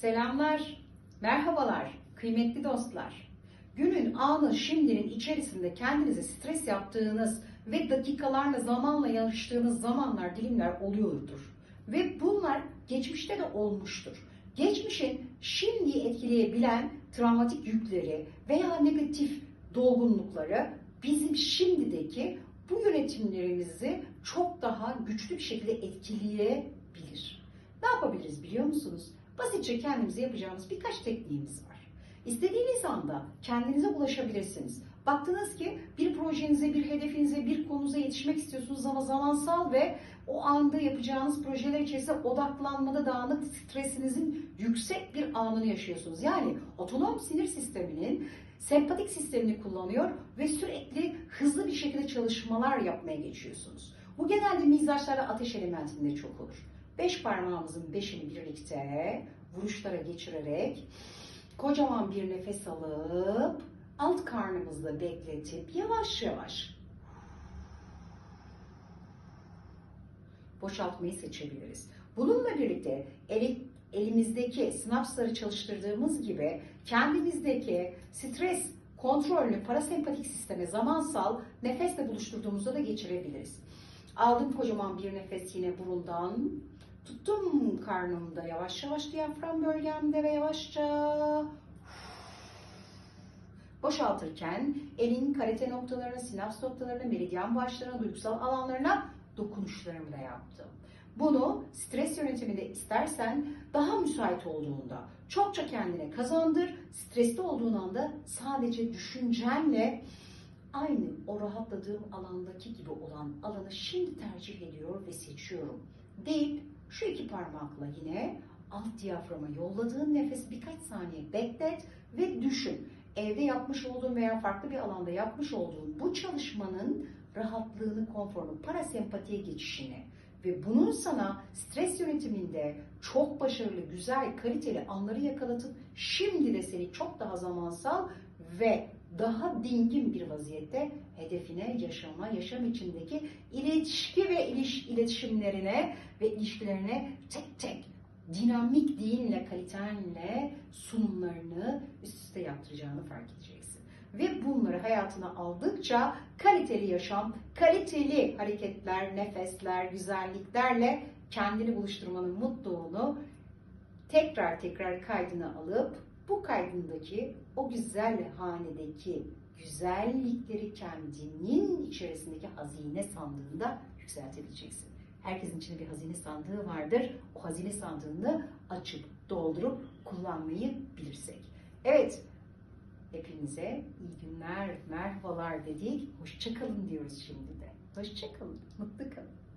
Selamlar, merhabalar, kıymetli dostlar. Günün anı şimdinin içerisinde kendinize stres yaptığınız ve dakikalarla zamanla yarıştığınız zamanlar, dilimler oluyordur. Ve bunlar geçmişte de olmuştur. Geçmişin şimdiyi etkileyebilen travmatik yükleri veya negatif dolgunlukları bizim şimdideki bu yönetimlerimizi çok daha güçlü bir şekilde etkileyebilir. Ne yapabiliriz biliyor musunuz? Basitçe kendimize yapacağımız birkaç tekniğimiz var. İstediğiniz anda kendinize ulaşabilirsiniz. Baktınız ki bir projenize, bir hedefinize, bir konunuza yetişmek istiyorsunuz ama zamansal ve o anda yapacağınız projeler içerisinde odaklanmada dağınık stresinizin yüksek bir anını yaşıyorsunuz. Yani otonom sinir sisteminin sempatik sistemini kullanıyor ve sürekli hızlı bir şekilde çalışmalar yapmaya geçiyorsunuz. Bu genelde mizaçlarda ateş elementinde çok olur. Beş parmağımızın beşini birlikte vuruşlara geçirerek kocaman bir nefes alıp alt karnımızda bekletip yavaş yavaş boşaltmayı seçebiliriz. Bununla birlikte eli, elimizdeki sinapsları çalıştırdığımız gibi kendimizdeki stres kontrolünü parasempatik sisteme zamansal nefesle buluşturduğumuzda da geçirebiliriz. Aldım kocaman bir nefes yine burundan. Tuttum karnımda yavaş yavaş diyafram bölgemde ve yavaşça boşaltırken elin karate noktalarına, sinaps noktalarına, meridyen başlarına, duygusal alanlarına dokunuşlarımı da yaptım. Bunu stres yönetiminde istersen daha müsait olduğunda çokça kendine kazandır. Stresli olduğun anda sadece düşüncenle aynı o rahatladığım alandaki gibi olan alanı şimdi tercih ediyor ve seçiyorum deyip şu iki parmakla yine alt diyaframa yolladığın nefes birkaç saniye beklet ve düşün. Evde yapmış olduğun veya farklı bir alanda yapmış olduğun bu çalışmanın rahatlığını, konforunu, parasempatiye geçişini ve bunun sana stres yönetiminde çok başarılı, güzel, kaliteli anları yakalatıp şimdi de seni çok daha zamansal ve daha dingin bir vaziyette hedefine, yaşama, yaşam içindeki ilişki ve iliş, iletişimlerine ve ilişkilerine tek tek dinamik dinle, kalitenle sunumlarını üst üste yaptıracağını fark edeceksin. Ve bunları hayatına aldıkça kaliteli yaşam, kaliteli hareketler, nefesler, güzelliklerle kendini buluşturmanın mutluluğunu tekrar tekrar kaydına alıp bu kaydındaki o güzel hanedeki güzellikleri kendinin içerisindeki hazine sandığında yükseltebileceksin. Herkesin içinde bir hazine sandığı vardır. O hazine sandığını açıp doldurup kullanmayı bilirsek. Evet, hepinize iyi günler, merhabalar dedik. Hoşçakalın diyoruz şimdi de. Hoşçakalın, mutlu kalın.